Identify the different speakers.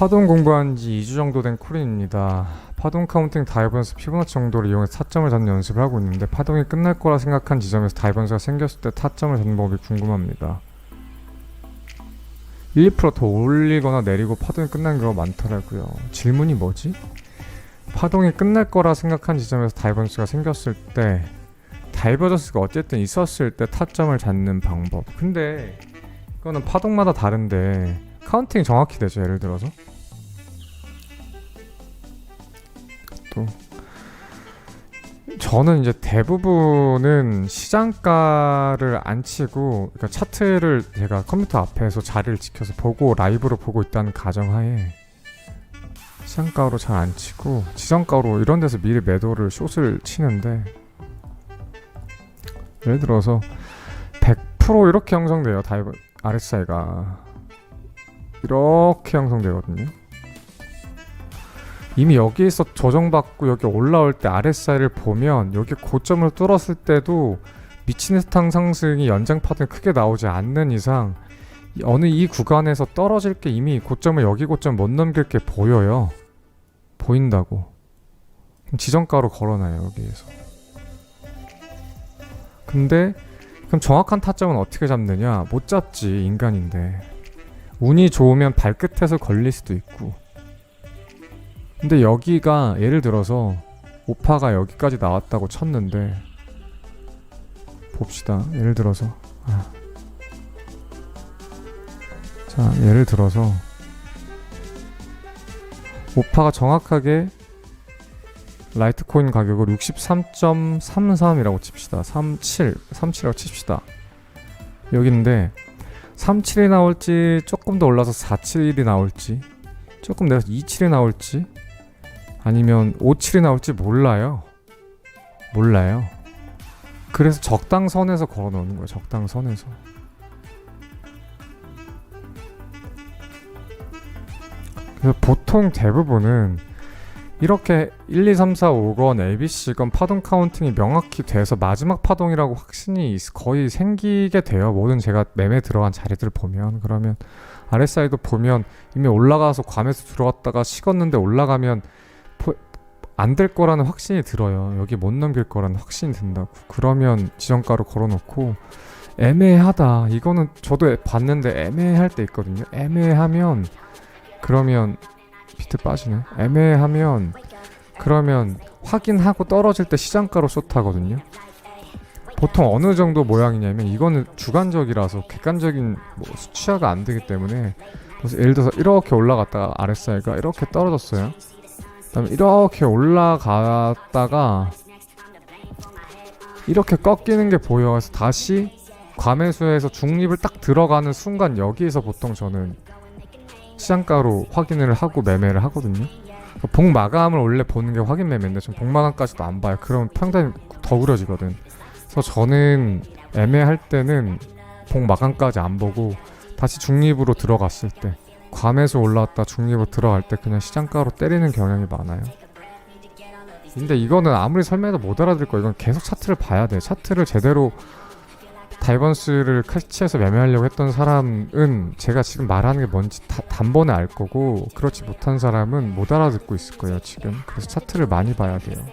Speaker 1: 파동 공부한 지 2주 정도 된 코린입니다. 파동 카운팅 다이버스 피보나치 정도를 이용해서 타점을 잡는 연습을 하고 있는데 파동이 끝날 거라 생각한 지점에서 다이버스가 생겼을 때 타점을 잡는 법이 궁금합니다. 1, 2%더 올리거나 내리고 파동이 끝난 경우가 많더라고요. 질문이 뭐지? 파동이 끝날 거라 생각한 지점에서 다이버스가 생겼을 때 다이버전스가 어쨌든 있었을 때 타점을 잡는 방법. 근데 이거는 파동마다 다른데 카운팅 정확히 되죠. 예를 들어서 또 저는 이제 대부분은 시장가를 안 치고 그러니까 차트를 제가 컴퓨터 앞에서 자리를 지켜서 보고 라이브로 보고 있다는 가정하에 시장가로 잘 안 치고 지정가로 이런 데서 미리 매도를 숏을 치는데 예를 들어서 100% 이렇게 형성돼요 다이버 RSI가 이렇게 형성되거든요. 이미 여기에서 조정받고 여기 올라올 때 RSI를 보면 여기 고점을 뚫었을 때도 미친 듯한 상승이 연장 파동이 크게 나오지 않는 이상 이- 어느 이 구간에서 떨어질 게 이미 고점을 여기 고점 못 넘길 게 보여요. 보인다고. 지정가로 걸어놔요 여기에서. 근데 그럼 정확한 타점은 어떻게 잡느냐? 못 잡지 인간인데 운이 좋으면 발끝에서 걸릴 수도 있고 근데 여기가 예를 들어서 오파가 여기까지 나왔다고 쳤는데 봅시다 예를 들어서 아. 자 예를 들어서 오파가 정확하게 라이트코인 가격을 63.33이라고 칩시다. 37, 37이라고 칩시다. 여기인데 37이 나올지 조금 더 올라서 47이 나올지 조금 내려서 27이 나올지 아니면 57이 나올지 몰라요. 몰라요. 그래서 적당선에서 걸어 놓는 거예요. 적당선에서. 그래서 보통 대부분은 이렇게 1, 2, 3, 4, 5건 ABC건 파동 카운팅이 명확히 돼서 마지막 파동이라고 확신이 있- 거의 생기게 돼요. 모든 제가 매매 들어간 자리들을 보면 그러면 RSI도 보면 이미 올라가서 괌에서 들어갔다가 식었는데 올라가면 안 될 거라는 확신이 들어요. 여기 못 넘길 거라는 확신이 든다고. 그러면 지정가로 걸어놓고 애매하다. 이거는 저도 봤는데 애매할 때 있거든요. 애매하면 그러면 비트 빠지네. 애매하면 그러면 확인하고 떨어질 때 시장가로 숏하거든요. 보통 어느 정도 모양이냐면 이거는 주관적이라서 객관적인 뭐 수치화가 안 되기 때문에 그래서 예를 들어서 이렇게 올라갔다가 RSI가 이렇게 떨어졌어요. 그다음에 이렇게 올라갔다가 이렇게 꺾이는 게 보여서 다시 과매수에서 중립을 딱 들어가는 순간 여기에서 보통 저는 시장가로 확인을 하고 매매를 하거든요. 복 마감을 원래 보는 게 확인 매매인데 전 복 마감까지도 안 봐요. 그럼 평단이 더 구려지거든. 그래서 저는 애매할 때는 복 마감까지 안 보고 다시 중립으로 들어갔을 때 괌에서 올라왔다 중립으로 들어갈 때 그냥 시장가로 때리는 경향이 많아요. 근데 이거는 아무리 설명해도 못 알아들 거예요. 이건 계속 차트를 봐야 돼. 차트를 제대로 다이번스를 캐치해서 매매하려고 했던 사람은 제가 지금 말하는 게 뭔지 다, 단번에 알 거고 그렇지 못한 사람은 못 알아듣고 있을 거예요 지금. 그래서 차트를 많이 봐야 돼요